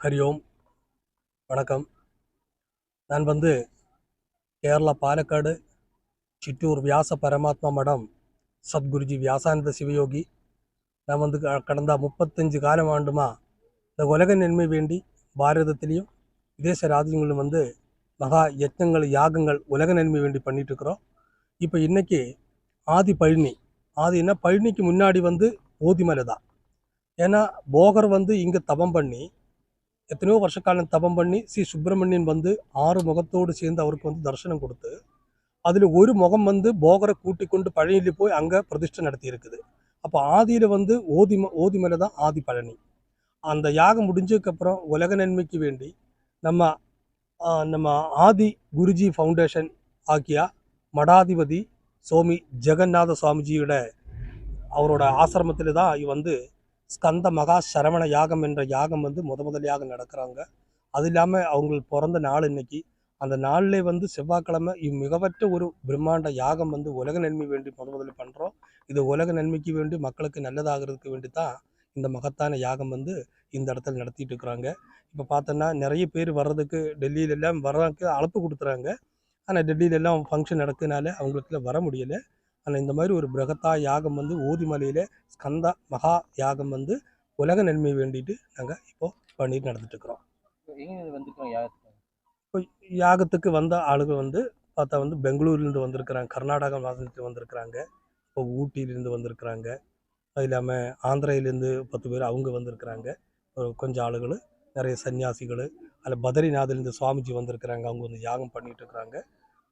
ஹரி ஓம். வணக்கம். நான் வந்து கேரளா பாலக்காடு சிற்றூர் வியாச பரமாத்மா மடம் சத்குருஜி வியாசானந்த சிவயோகி. நான் வந்து க- கடந்த முப்பத்தஞ்சு காலம் ஆண்டுமா இந்த உலக நன்மை வேண்டி பாரதத்திலையும் விதேச ராஜ்யங்களிலும் வந்து மகா யத்னங்கள் யாகங்கள் உலக நன்மை வேண்டி பண்ணிட்டு இருக்கிறோம் இப்போ இன்னைக்கு ஆதி பழனி. ஆதினா பழனிக்கு முன்னாடி வந்து ஓதிமலை தான் ஏன்னா போகர் வந்து இங்கே தபம் பண்ணி எத்தனையோ வருஷ காலம் தபம் பண்ணி ஸ்ரீ சுப்பிரமணியன் வந்து ஆறு முகத்தோடு சேர்ந்து அவருக்கு வந்து தரிசனம் கொடுத்து அதில் ஒரு முகம் வந்து போகரை கூட்டி கொண்டு பழனியில் போய் அங்கே பிரதிஷ்டை நடத்தி இருக்குது அப்போ ஆதியில் வந்து ஓதிம ஓதிமலை தான் ஆதி பழனி. அந்த யாகம் முடிஞ்சதுக்கப்புறம் உலக நன்மைக்கு வேண்டி நம்ம நம்ம ஆதி குருஜி ஃபவுண்டேஷன் ஆகிய மடாதிபதி சுவாமி ஜெகநாத சுவாமிஜியோட அவரோட ஆசிரமத்தில் தான் வந்து ஸ்கந்த மகா சரவண யாகம் என்ற யாகம் வந்து முத முதலியாக நடக்கிறாங்க. அது இல்லாமல் அவங்களுக்கு பிறந்த நாள் இன்னைக்கு. அந்த நாளிலே வந்து செவ்வாய்க்கிழமை மிகவற்ற ஒரு பிரம்மாண்ட யாகம் வந்து உலக நன்மை வேண்டி முத முதல்ல பண்ணுறோம் இது உலக நன்மைக்கு வேண்டி மக்களுக்கு நல்லதாகிறதுக்கு வேண்டி தான் இந்த மகத்தான யாகம் வந்து இந்த இடத்துல நடத்திட்டு இருக்கிறாங்க. இப்போ பார்த்தோன்னா நிறைய பேர் வர்றதுக்கு டெல்லியிலெல்லாம் வர்றதுக்கு அழைப்பு கொடுத்துறாங்க. ஆனால் டெல்லியிலெல்லாம் ஃபங்க்ஷன் நடக்குனால அவங்களுக்கு வர முடியலை. ஆனால் இந்த மாதிரி ஒரு பிரகத்தா யாகம் வந்து ஓதிமலையில் ஸ்கந்த மகா யாகம் வந்து உலக நன்மை வேண்டிட்டு நாங்கள் இப்போ பண்ணிட்டு நடந்துட்டு இருக்கிறோம் எங்க வந்துருக்கோம் யாருக்கு இப்போ யாகத்துக்கு வந்த ஆளுங்க வந்து பார்த்தா வந்து பெங்களூர்லேருந்து வந்திருக்கிறாங்க கர்நாடகா மாநிலத்தில் வந்திருக்கிறாங்க இப்போ ஊட்டியிலேருந்து வந்திருக்கிறாங்க அது இல்லாமல் ஆந்திரையிலேருந்து பத்து பேர் அவங்க வந்திருக்கிறாங்க ஒரு கொஞ்சம் ஆளுகள் நிறைய சன்னியாசிகள் அதில் பத்ரிநாத்லேருந்து சுவாமிஜி வந்திருக்கிறாங்க அவங்க வந்து யாகம் பண்ணிட்டு இருக்கிறாங்க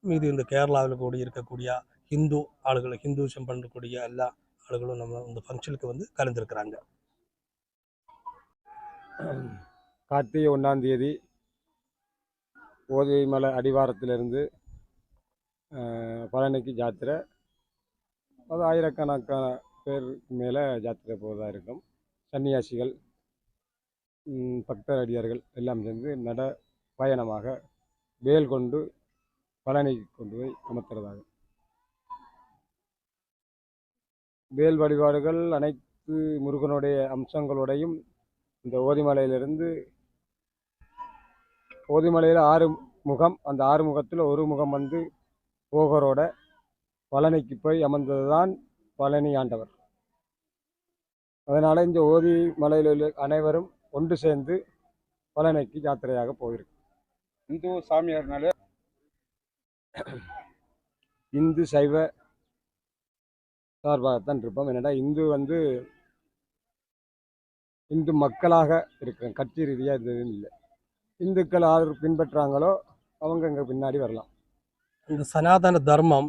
மீதி இந்த கேரளாவில் கூட இருக்கக்கூடிய ஹிந்து ஆளுகள் ஹிந்துசம் பண்ணக்கூடிய எல்லா ஆளுகளும் நம்ம இந்த ஃபங்க்ஷனுக்கு வந்து கலந்துருக்கிறாங்க. கார்த்திகை ஒன்றாம் தேதி ஓதிமலை அடிவாரத்திலிருந்து பழனிக்கு ஜாத்திரை. அது ஆயிரக்கணக்கான பேருக்கு மேலே ஜாத்திரை போவதாக இருக்கும். சன்னியாசிகள் பக்தர் அடியார்கள் எல்லாம் சேர்ந்து நட பயணமாக வேல் கொண்டு பழனிக்கு கொண்டு போய் அமர்த்துறதாக. வேல் வழிபாடுகள் அனைத்து முருகனுடைய அம்சங்களோடையும் இந்த ஓதிமலையிலிருந்து ஓதிமலையில் ஆறு முகம் அந்த ஆறு முகத்தில் ஒரு முகம் வந்து போகரோட பழனிக்கு போய் அமர்ந்தது தான் பழனி ஆண்டவர். அதனால் இந்த ஓதி மலையில் உள்ள அனைவரும் ஒன்று சேர்ந்து பழனிக்கு யாத்திரையாக போயிருக்கு. இந்து சாமியார்னாலே இந்து சைவ சார்பாகத்தான் இருப்போம். என்னடா இந்து வந்து இந்து மக்களாக இருக்கிறோம் கட்சி ரீதியாக இது எதுவும் இல்லை. இந்துக்கள் யார் பின்பற்றாங்களோ அவங்க இங்கே பின்னாடி வரலாம். இந்த சனாதன தர்மம்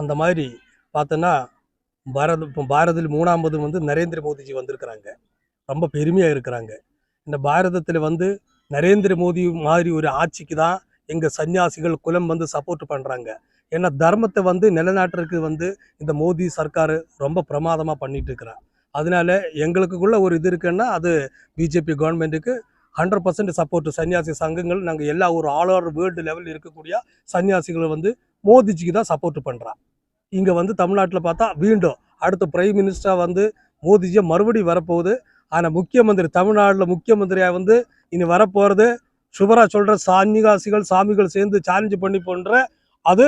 அந்த மாதிரி பார்த்தோன்னா பாரத இப்போ பாரதில் மூணாவது வந்து நரேந்திர மோடிஜி வந்திருக்கிறாங்க. ரொம்ப பெருமையாக இருக்கிறாங்க. இந்த பாரதத்தில் வந்து நரேந்திர மோடி மாதிரி ஒரு ஆட்சிக்கு தான் எங்கள் சன்னியாசிகள் குலம் வந்து சப்போர்ட் பண்ணுறாங்க ஏன்னா தர்மத்தை வந்து நிலநாட்டுறதுக்கு வந்து இந்த மோடி சர்க்கார் ரொம்ப பிரமாதமாக பண்ணிட்டு இருக்கிறான் அதனால எங்களுக்குள்ள ஒரு இது இருக்குன்னா அது பிஜேபி கவர்மெண்ட்டுக்கு ஹண்ட்ரட் பர்சன்ட் சப்போர்ட் சன்னியாசி சங்கங்கள் நாங்கள் எல்லா ஒரு ஆல் ஓவர் வேர்ல்டு லெவலில் இருக்கக்கூடிய சன்னியாசிகளை வந்து மோதிஜிக்கு தான் சப்போர்ட் பண்ணுறான் இங்கே வந்து தமிழ்நாட்டில் பார்த்தா மீண்டும் அடுத்த பிரைம் மினிஸ்டராக வந்து மோதிஜியை மறுபடியும் வரப்போகுது. ஆனால் முக்கியமந்திரி தமிழ்நாட்டில் முக்கியமந்திரியாக வந்து இனி வரப்போகிறது சுபரா சொல்கிற சன்னியாசிகள் சாமிகள் சேர்ந்து சேலஞ்சு பண்ணி போன்ற அது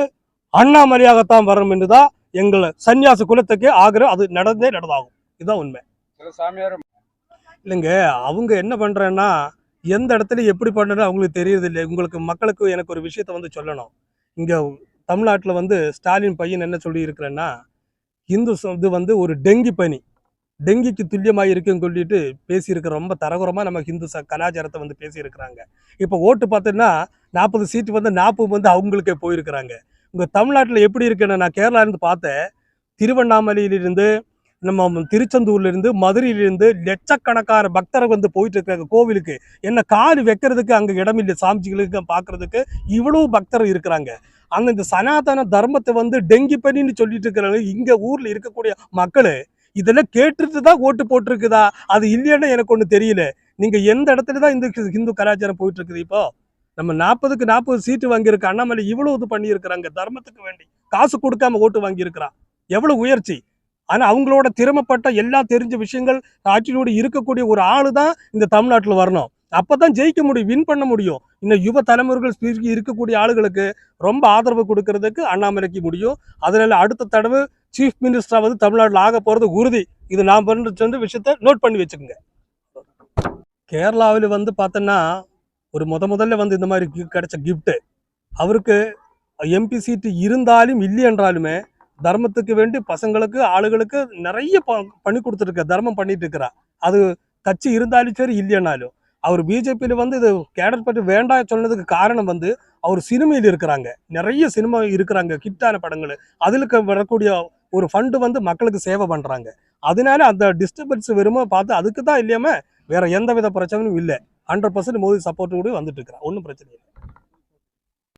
அண்ணாமலையாகத்தான் வரும் என்று தான் எங்கள் சன்னியாசி குலத்துக்கு ஆகிற அது நடந்தே நடந்தாகும். இதுதான் உண்மை. சாமியார். இல்லைங்க அவங்க என்ன பண்ணுறேன்னா எந்த இடத்துல எப்படி பண்ணுறது அவங்களுக்கு தெரியறதில்லை. உங்களுக்கு மக்களுக்கு எனக்கு ஒரு விஷயத்த வந்து சொல்லணும். இங்கே தமிழ்நாட்டில் வந்து ஸ்டாலின் பையன் என்ன சொல்லி இருக்கிறேன்னா இந்து இது வந்து ஒரு டெங்கி பனி. டெங்கிக்கு துல்லியமாக இருக்குன்னு சொல்லிட்டு பேசியிருக்க ரொம்ப தரகுரமாக நம்ம ஹிந்து ச கலாச்சாரத்தை வந்து பேசியிருக்கிறாங்க. இப்போ ஓட்டு பார்த்தோன்னா நாற்பது சீட்டு வந்து நாற்பது வந்து அவங்களுக்கே போயிருக்கிறாங்க. உங்கள் தமிழ்நாட்டில் எப்படி இருக்குன்னு நான் கேரளாலேருந்து பார்த்தேன். திருவண்ணாமலையிலிருந்து நம்ம திருச்செந்தூர்லேருந்து மதுரையிலிருந்து லட்சக்கணக்கான பக்தர்கள் வந்து போயிட்டு இருக்காங்க கோவிலுக்கு. என்ன கால் வைக்கிறதுக்கு அங்கே இடம் இல்லை சாமிஜிகளுக்கு பார்க்குறதுக்கு இவ்வளோ பக்தர் இருக்கிறாங்க. அங்கே இந்த சனாதன தர்மத்தை வந்து டெங்கி பனின்னு சொல்லிட்டு இருக்கிறாங்க. இங்கே ஊரில் இருக்கக்கூடிய மக்கள் இதெல்லாம் கேட்டுட்டு தான் ஓட்டு போட்டிருக்குதா? அது இல்லைன்னா எனக்கு ஒண்ணு தெரியல. நீங்க எந்த இடத்துல தான் இந்து ஹிந்து கலாச்சாரம் போயிட்டு இருக்குது இப்போ? நம்ம நாற்பதுக்கு நாற்பது சீட்டு வாங்கியிருக்க அண்ணாமலை இவ்வளவு இது பண்ணியிருக்கிறாங்க தர்மத்துக்கு வேண்டி. காசு கொடுக்காம ஓட்டு வாங்கியிருக்கிறான் எவ்வளவு உயர்ச்சி. ஆனா அவங்களோட திறமைப்பட்ட எல்லா தெரிஞ்ச விஷயங்கள் ஆட்சியோடு இருக்கக்கூடிய ஒரு ஆளு தான் இந்த தமிழ்நாட்டில் வரணும். அப்பதான் ஜெயிக்க முடியும் வின் பண்ண முடியும். இன்னும் யுவ தலைமுறைகள் ஸ்பீ- இருக்கக்கூடிய ஆளுகளுக்கு ரொம்ப ஆதரவு கொடுக்கறதுக்கு அண்ணாமலைக்கு முடியும். அதனால அடுத்த தடவை சீஃப் மினிஸ்டராக வந்து தமிழ்நாட்டில் ஆக போகிறது உறுதி. இது நான் பண்ண சொன்ன விஷயத்த நோட் பண்ணி வச்சுக்கோங்க. கேரளாவில் வந்து பார்த்தோன்னா ஒரு முத முதல்ல வந்து இந்த மாதிரி கிடைச்ச கிஃப்ட்டு அவருக்கு எம்பி சீட்டு இருந்தாலும் இல்லை என்றாலுமே தர்மத்துக்கு வேண்டி பசங்களுக்கு ஆளுகளுக்கு நிறைய ப- பண்ணி கொடுத்துருக்க தர்மம் பண்ணிட்டு இருக்கிறா. அது கட்சி இருந்தாலும் சரி இல்லைன்னாலும் அவர் பிஜேபியில் வந்து இது கேடர் பற்றி வேண்டாம் சொன்னதுக்கு காரணம் வந்து அவர் சினிமையில் இருக்கிறாங்க. நிறைய சினிமா இருக்கிறாங்க ஹிட்டான படங்கள். அதில் வரக்கூடிய ஒரு ஃபண்டு வந்து மக்களுக்கு சேவை பண்ணுறாங்க அதனால அந்த டிஸ்டர்பன்ஸ் வெறுமோ பார்த்து அதுக்கு தான் இல்லாமல் வேற எந்த வித பிரச்சனையும் இல்லை. ஹண்ட்ரட் பர்சன்ட் மோதி சப்போர்ட் கூட வந்துட்டு இருக்கிறான் ஒன்றும் பிரச்சனை இல்லை.